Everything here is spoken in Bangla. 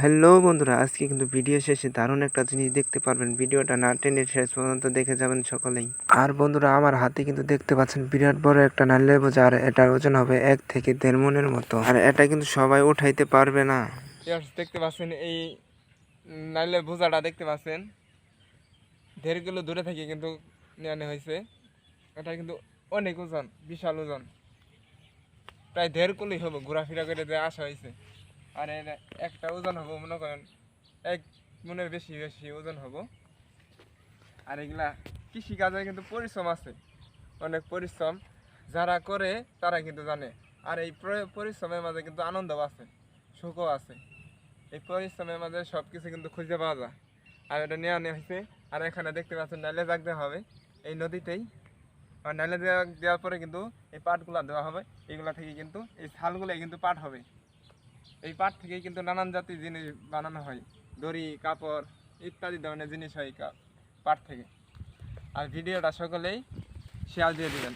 হ্যালো বন্ধুরা, আজকে কিন্তু ভিডিও শেষে দারুণ একটা জিনিস দেখতে পারবেন। ভিডিওটা না টেনে শেষ পর্যন্ত দেখে যাবেন সকলেই। আর বন্ধুরা, আমার হাতে কিন্তু দেখতে পাচ্ছেন বিরাট বড় একটা নাল্লের বোঝা আর এটার ওজন হবে এক থেকে দেড় মনের মতো। আর এটা কিন্তু সবাই উঠাইতে পারবে না। দেখতে পাচ্ছেন এই নাইলে বোঝাটা দেখতে পাচ্ছেন? দেড় কিলো দূরে থেকে কিন্তু নেওয়ানো হয়েছে। এটা কিন্তু অনেক ওজন, বিশাল ওজন। প্রায় দেড় কিলোই হবে, ঘোরাফেরা করে আসা হয়েছে। আর এর একটা ওজন হব, মনে করেন, এক মনের বেশি বেশি ওজন হব। আর এগুলা কৃষিকাজে কিন্তু পরিশ্রম আছে, অনেক পরিশ্রম। যারা করে, তারা কিন্তু জানে। আর এই পরিশ্রমের মাঝে কিন্তু আনন্দ আছে, সুখও আছে। এই পরিশ্রমের মাঝে সব কিছু কিন্তু খুঁজে পাওয়া যায়। আর এটা নেওয়া নেওয়া হয়েছে। আর এখানে দেখতে পাচ্ছেন নাইলে জাগ দেওয়া হবে এই নদীতেই। আর নাইলে দেওয়া দেওয়ার পরে কিন্তু এই পাটগুলো দেওয়া হবে। এগুলা থেকে কিন্তু এই ছালগুলোই কিন্তু পাট হবে। এই পাট থেকেই কিন্তু নানান জাতির জিনিস বানানো হয়। দড়ি, কাপড় ইত্যাদি ধরনের জিনিস হয় পাট থেকে। আর ভিডিওটা সকলেই শেয়ার দিয়ে দিবেন।